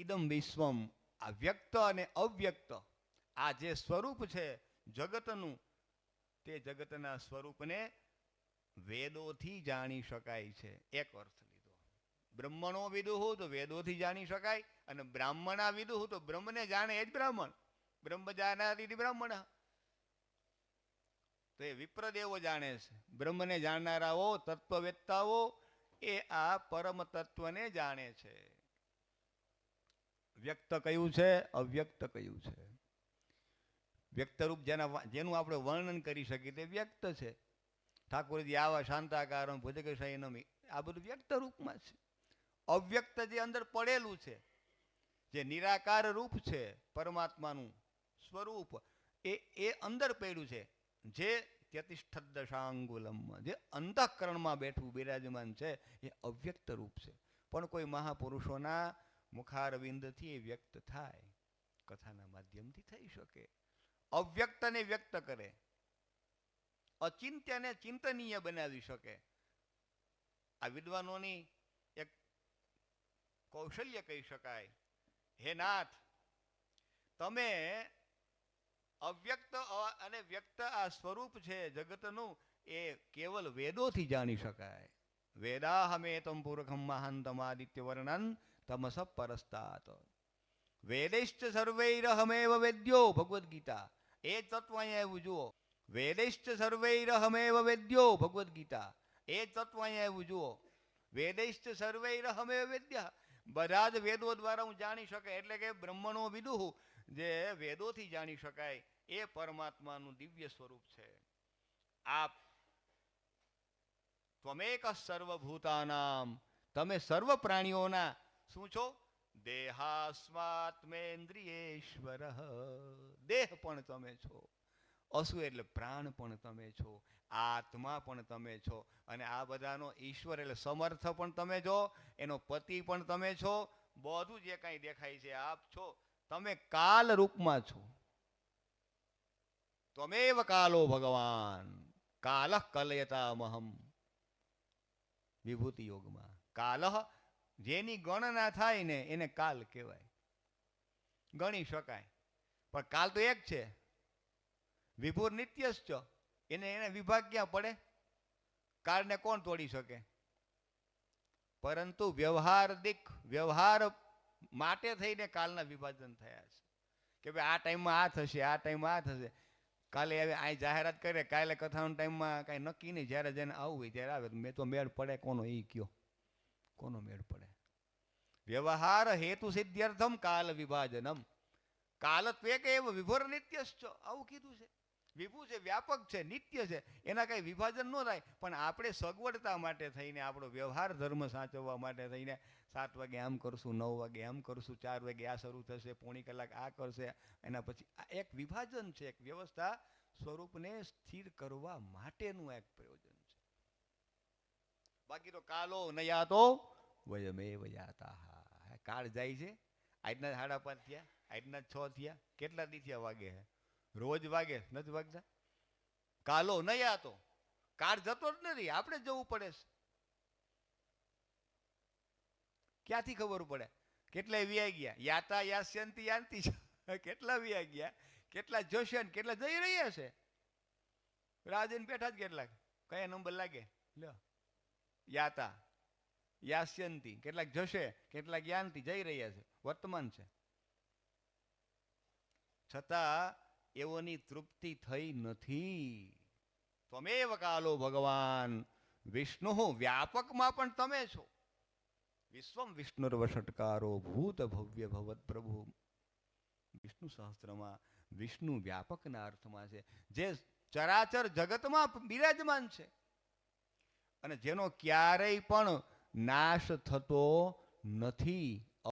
ઇદમ વિશ્વમ આ વ્યક્ત અને અવ્યક્ત. આ જે સ્વરૂપ છે જગતનું, તે જગતના સ્વરૂપને વેદોથી જાણી શકાય છે. એક અર્થ લીધો. બ્રહ્મણો વિદુહુ તો વેદોથી જાણી શકાય અને બ્રાહ્મણા વિદુહુ તો બ્રહ્મને જાણે એ જ બ્રાહ્મણ. બ્રહ્મ જાનાતી બ્રાહ્મણ. તો એ વિપ્રદેવો જાણે છે. બ્રહ્મને જાણનારાઓ, તત્વવેત્તાઓ એ આ પરમ તત્વને જાણે છે. વ્યક્ત કયું છે, અવ્યક્ત કયું છે? વ્યક્તરૂપ જેના જેનું આપણે વર્ણન કરી શકીએ તે વ્યક્ત છે. ઠાકોરજી આવા શાંતાકારમ ભુજગશયનમી આ બધું વ્યક્ત રૂપમાં છે. અવ્યક્ત જે અંદર પડેલું છે, જે નિરાકાર રૂપ છે, પરમાત્માનું સ્વરૂપ, એ એ અંદર પડ્યું છે. જે ત્યતિષ્ઠ દશાંગુલમમાં જે અંતઃકરણમાં બેઠું બિરાજમાન છે, એ અવ્યક્ત રૂપ છે. પણ કોઈ મહાપુરુષોના મુખારવિંદથી એ વ્યક્ત થાય. કથાના માધ્યમથી થઈ શકે. અવ્યક્તને વ્યક્ત કરે. અચિંત્યને ચિંતનીય બનાવી શકે. આ વિદ્વાનોની એક કૌશલ્ય કહી શકાય. હે નાથ, તમે અવ્યક્ત અને વ્યક્ત આ સ્વરૂપ છે જગતનું એ કેવલ વેદોથી જાણી શકાય. વેદા હમે તમ પુરખમ મહાંતમાદિત્ય વર્ણન તમસ પરસ્તાત વેદૈશ્ચ સર્વૈરહમેવ વેદ્યો ભગવદ્ ગીતા એ તત્વ અહીંયા એવું જુઓ વેદૈશ્ચ સર્વૈરહમેવ વેદ્યો ભગવદ્ ગીતા એ તત્વ અહીંયા એવું જુઓ વેદૈશ્ચ સર્વૈરહમેવ વેદ્ય બધા જ વેદો દ્વારા હું જાણી શકાય, એટલે કે બ્રહ્મણો વિદુહ, જે વેદોથી જાણી શકાય, એ પરમાત્માનું દિવ્ય સ્વરૂપ છે. આપ ત્વમેક સર્વભૂતાનામ, તમે સર્વ પ્રાણીઓના શું છો? દેહાસ્માત્મેન્દ્રિયેશ્વર દેહ પણ તમે છો. અસુ એટલે પ્રાણ પણ તમે છો. આત્મા પણ તમે છો. અને આ બધાનો ઈશ્વર એટલે સમર્થ પણ તમે છો. એનો પતિ પણ તમે છો. બધું જે કાંઈ દેખાય છે આપ છો. તમે કાલ રૂપમાં છો. તમેવ કાલો ભગવાન. કાલ કલયતામહમ. વિભૂતિ યોગમાં કાલહ જેની ગણના થાય ને એને કાલ કહેવાય. ગણી શકાય. પણ કાલ તો એક છે. વિભુર નિત્યશ્ચ એને એને વિભાગ ક્યાં પડે? કાળને કોણ તોડી શકે? પરંતુ વ્યવહાર દીક, વ્યવહાર માટે થઈને કાલના વિભાજન થયા છે. કે ભાઈ આ ટાઈમમાં આ થશે, આ ટાઈમમાં આ થશે. કાલે હવે આ જાહેરાત કરે, કાલે કથાના ટાઈમમાં કાંઈ નક્કી નહીં. જ્યારે જેને આવવું હોય ત્યારે આવે. મેં તો મેળ પડે કોનો એ કયો. કોનો મેળ પડે? વ્યવહાર હેતુ સિદ્ધ્યર્થમ કાલ વિભાજનમ. કાલત્વે કે એવ વિભોર નિત્યશ્ચ. આવું કીધું છે. વિભુ છે વ્યાપક છે, નિત્ય છે, એના કઈ વિભાજન ન થાય. પણ આપણે સગવડતા માટે થઈને, આપણો વ્યવહાર ધર્મ સાચવવા માટે થઈને સાત વાગે આમ કરશું, નવ વાગે આમ કરશું, ચાર વાગે આ શરૂ થશે, પોણી કલાક આ કરશે, એના પછી આ એક વિભાજન છે, એક વ્યવસ્થા સ્વરૂપને સ્થિર કરવા માટેનું એક પ્રયોજન બાકી તો કાલો નયા તો વયમે વયાતા કાળ જાય છે. આજના સાડા પાંચ થયા, આજના છ થયા. કેટલા દી થયા વાગે હે? રોજ વાગે, નથી વાગતા? કાલો નયા તો. કાળ જતો જ નથી. આપણે જવું પડે છે. ક્યાંથી ખબર પડે? કેટલા વ્યાઈ ગયા? યાતા, યાસ્યંતી, યાંતિ કેટલા વ્યાઈ ગયા? કેટલા જશે કેટલા જઈ રહ્યા છે? રાજન બેઠા જ કેટલાક. કયા નંબર લાગે? લ્યો. યાતા, યાસ્યંતી, કેટલાક જશે, કેટલાક યાંતી જઈ રહ્યા છે, વર્તમાન છે. છતાં એઓની તૃપ્તિ થઈ નથી. ત્વમેવ કાલો ભગવાન, વિષ્ણુ વ્યાપકમાં પણ તમે છો. વિશ્વમ વિષ્ણુર્વષટકારો ભૂત ભવ્ય ભવત પ્રભુ. વિષ્ણુ સહસ્ત્રમાં વિષ્ણુ વ્યાપકના અર્થમાં છે. જે ચરાચર જગતમાં બિરાજમાન છે. અને જેનો ક્યારેય પણ નાશ થતો નથી.